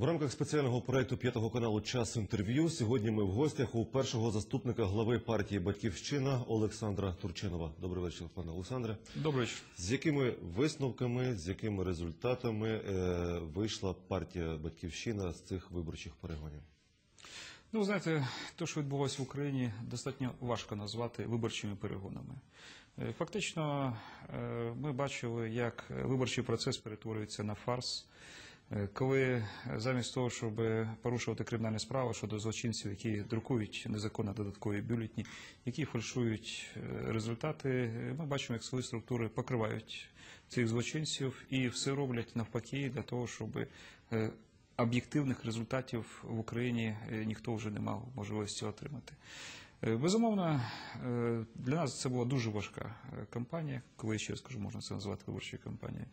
В рамках спеціального проекту п'ятого каналу Час інтерв'ю сьогодні ми в гостях у першого заступника глави партії Батьківщина Олександра Турчинова. Добрий вечір, пане Олександре. Добрий вечір. З якими висновками, з якими результатами е, вийшла партія Батьківщина з цих виборчих перегонів? Ну, знаєте, те, що відбулося в Україні, достатньо важко назвати виборчими перегонами. Е, Фактично, е, ми бачили, як виборчий процес перетворюється на фарс, коли замість того, щоб порушувати кримінальні справи щодо злочинців, які друкують незаконно додаткові бюлетні, які фальшують е, результати, е, ми бачимо, як свої структури покривають цих злочинців і все роблять навпаки для того, щоб е, об'єктивних результатів в Україні е, ніхто вже не мав можливості отримати. Е, Безумовно, е, для нас це була дуже важка е, кампанія, коли ще раз кажу, можна це назвати виборчою кампанією.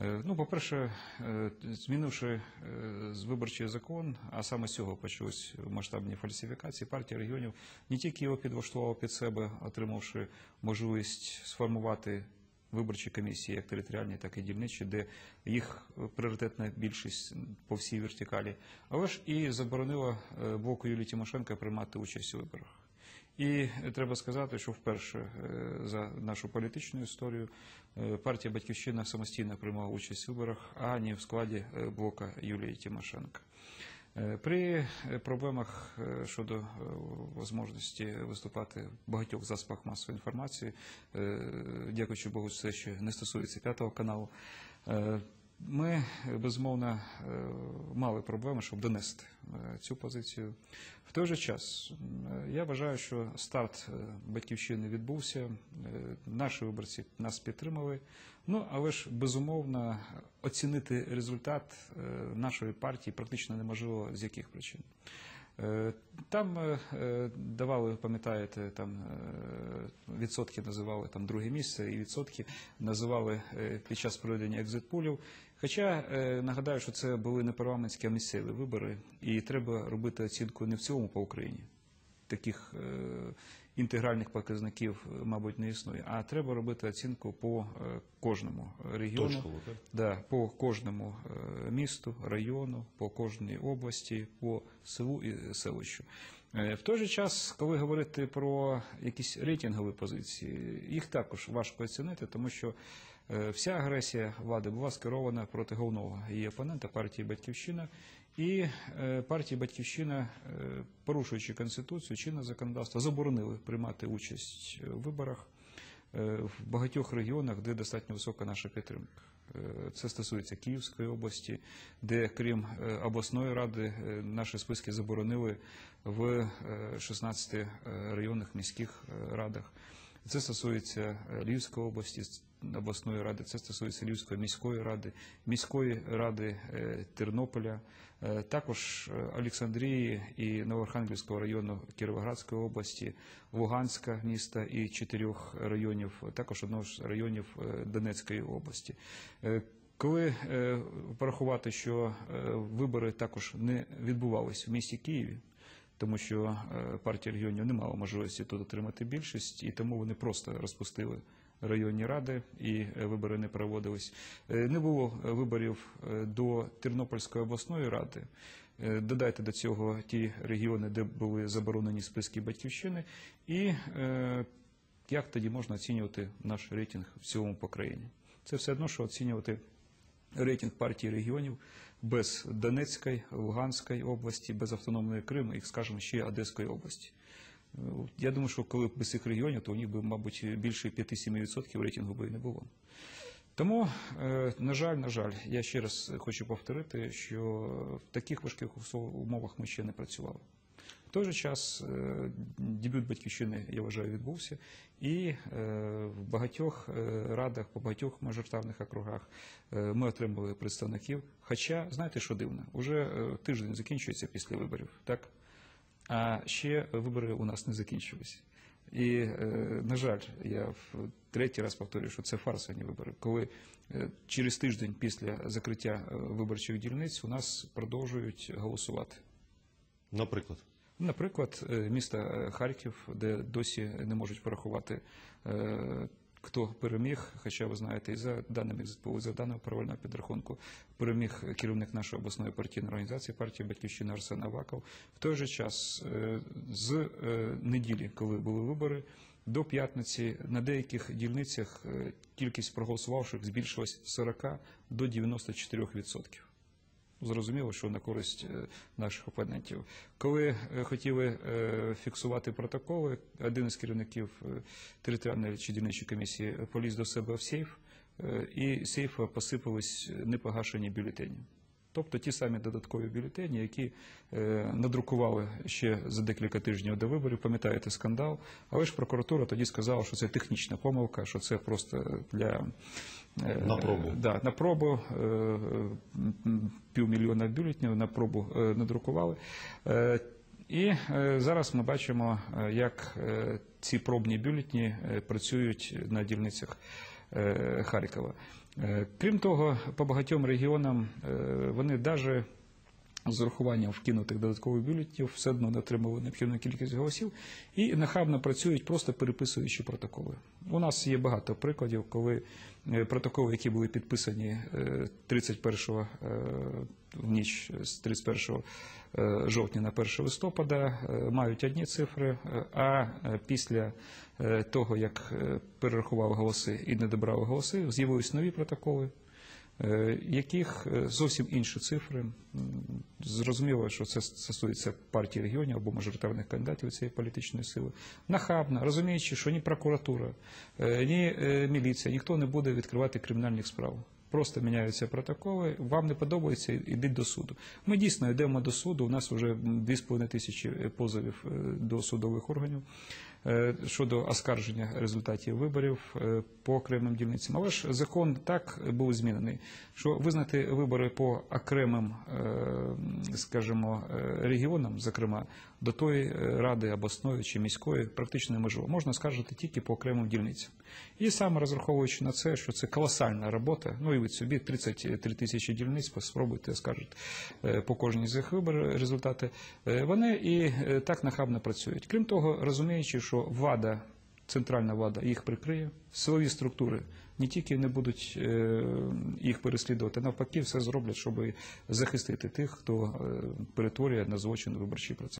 Е, Ну, по-перше, е, змінивши е, виборчий закон, а саме з цього почалось масштабні фальсифікації, партія регіонів не тільки його підлаштувала під себе, отримавши можливість сформувати виборчі комісії, як територіальні, так і дільничі, де їх пріоритетна більшість по всій вертикалі, але ж і заборонила блоку Юлії Тимошенко приймати участь у виборах. І треба сказати, що вперше е, за нашу політичну історію е, партія Батьківщина самостійно приймала участь у виборах, а не в складі е, блока Юлії Тимошенко. При проблемах щодо можливості виступати в багатьох засобах масової інформації, дякуючи Богу, це ще не стосується п'ятого каналу. Ми безумовно е, мали проблеми, щоб донести е, цю позицію. В той же час е, я вважаю, що старт батьківщини відбувся. Наші виборці нас підтримали. Ну але ж безумовно оцінити результат нашої партії практично неможливо з яких причин. Е, Там е, е, давали, пам'ятаєте, там відсотки називали там друге місце, і відсотки називали під час проведення екзит-пулів. Хоча нагадаю, що це були не парламентські, а місцеві вибори, і треба робити оцінку не в цілому по Україні. Таких е, інтегральних показників, е, мабуть, не існує. А треба робити оцінку по е, кожному регіону. Точково, так? Да, по кожному місту, району, по кожній області, по селу і селищу. В той же час, коли говорити про якісь рейтингові позиції, їх також важко оцінити, тому що вся агресія влади була скерована проти головного її опонента партії Батьківщина. І е, партії Батьківщина, е, порушуючи конституцію, чинне законодавство, заборонили приймати участь у виборах е, в багатьох регіонах, де достатньо висока наша підтримка. Це стосується Київської області, де крім обласної ради наші списки заборонили в е, 16 е, районних міських радах. Це стосується е, Львівської області, обласної ради, це стосується Львівської міської ради, міської ради е, Тернополя, е, також Олександрії і Новоархангельського району Кіровоградської області, Луганська міста і чотирьох районів, також одного з районів Донецької області. Коли порахувати, що вибори також не відбувалися в місті Києві, тому що е, партія регіонів не мала можливості тут отримати більшість, і тому вони просто розпустили районні ради і е, вибори не проводились. Е, Не було виборів до Тернопільської обласної ради. Додайте до цього ті регіони, де були заборонені списки батьківщини, і як тоді можна оцінювати наш рейтинг в цілому по країні? Це все одно, що оцінювати рейтинг партії регіонів без Донецької, Луганської області, без автономної Криму і, скажімо, ще Одеської області. Е, Я думаю, що коли без цих регіонів, то у них би, мабуть, більше 5-7% рейтингу би і не було. Тому, е, на жаль, на жаль, я ще раз хочу повторити, що в таких важких умовах ми ще не працювали. В той же час е, дебют батьківщини, я вважаю, відбувся, і е, в багатьох е, радах, по багатьох мажоритарних округах ми отримали представників. Хоча, знаєте, що дивно, уже тиждень закінчується після виборів, так? А ще вибори у нас не закінчилися. І, на жаль, я в третій раз повторюю, що це фарс, вибори. Коли через тиждень після закриття виборчих дільниць у нас продовжують голосувати. Наприклад. Наприклад, е, місто е, Харків, де досі не можуть порахувати е, хто переміг, хоча ви знаєте, і за даними за даними паралельного підрахунку, переміг керівник нашої обласної партійної організації партії Батьківщина Арсен Аваков. В той же час з неділі, коли були вибори, до п'ятниці на деяких дільницях кількість проголосувавших збільшилась з 40 до 94%. Зрозуміло, що на користь е, наших опонентів. Коли е, хотіли е, фіксувати протоколи, один із керівників територіальної чи дільничої комісії поліз до себе в сейф, і сейфа посипались непогашені бюлетені. Тобто ті самі додаткові бюлетені, які е, надрукували ще за декілька тижнів до виборів, пам'ятаєте скандал. Але ж прокуратура тоді сказала, що це технічна помилка, що це просто для е, На пробу. Да, на пробу е, півмільйона бюлетнів на пробу надрукували. І зараз ми бачимо, як ці пробні бюлетні працюють на дільницях Харкова. Е, Крім того, по багатьом регіонам е, вони навіть з урахуванням вкинутих додаткових бюлетнів все одно не отримали необхідну кількість голосів і нахабно працюють, просто переписуючи протоколи. У нас є багато прикладів, коли е, протоколи, які були підписані е, 31 е, в ніч з 31 е, жовтня на 1 листопада, е, мають одні цифри, е, а е, після е, того, як е, перерахували голоси і не добрали голоси, з'явились нові протоколи, е, яких е, зовсім інші цифри. Зрозуміло, що це стосується партії регіонів або мажоритарних кандидатів цієї політичної сили. Нахабно, розуміючи, що ні прокуратура, е, ні е, міліція, ніхто не буде відкривати кримінальних справ. Просто міняються протоколи, вам не подобається, ідіть до суду. Ми дійсно йдемо до суду. У нас вже 2,5 тисячі позовів е, до судових органів е, щодо оскарження результатів виборів е, по окремим дільницям. Але ж закон так був змінений, що визнати вибори по окремим, е, скажімо, е, регіонам, зокрема до тої е, ради обласної чи міської, практично неможливо. Можна скаржити тільки по окремим дільницям. І саме розраховуючи на це, що це колосальна робота, ну і від собі 33 тисячі дільниць, спробуйте скажете е, по кожній з їх виборів результати, е, вони і е, так нахабно працюють. Крім того, розуміючи, що влада, центральна влада їх прикриє, силові структури не тільки не будуть е, їх переслідувати, навпаки, все зроблять, щоб захистити тих, хто е, перетворює на злочин виборчий процес.